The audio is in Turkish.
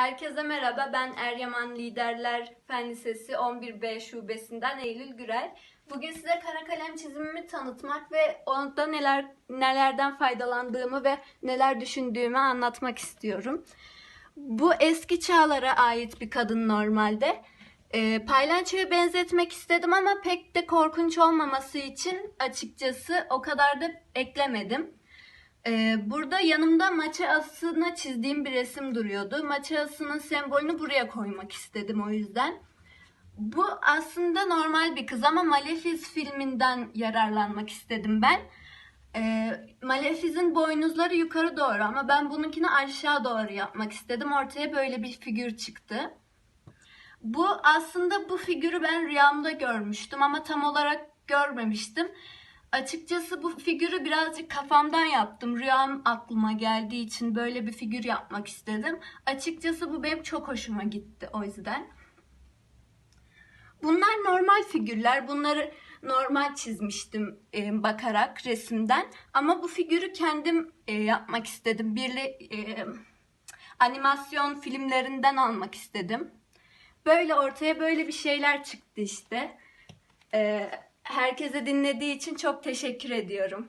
Herkese merhaba. Ben Eryaman Liderler Fen Lisesi 11B şubesinden Eylül Gürel. Bugün size kara kalem çizimimi tanıtmak ve onda neler nelerden faydalandığımı ve neler düşündüğümü anlatmak istiyorum. Bu eski çağlara ait bir kadın normalde. E, paylançoya benzetmek istedim ama pek de korkunç olmaması için açıkçası o kadar da eklemedim. Ee, burada yanımda maça asını çizdiğim bir resim duruyordu. Maça asının sembolünü buraya koymak istedim o yüzden. Bu aslında normal bir kız ama Malefiz filminden yararlanmak istedim ben. Ee, Malefiz'in boynuzları yukarı doğru ama ben bununkini aşağı doğru yapmak istedim. Ortaya böyle bir figür çıktı. Bu aslında bu figürü ben rüyamda görmüştüm ama tam olarak görmemiştim. Açıkçası bu figürü birazcık kafamdan yaptım. Rüyam aklıma geldiği için böyle bir figür yapmak istedim. Açıkçası bu benim çok hoşuma gitti o yüzden. Bunlar normal figürler. Bunları normal çizmiştim e, bakarak resimden. Ama bu figürü kendim e, yapmak istedim. Birli e, animasyon filmlerinden almak istedim. Böyle ortaya böyle bir şeyler çıktı işte. E, herkese dinlediği için çok teşekkür ediyorum.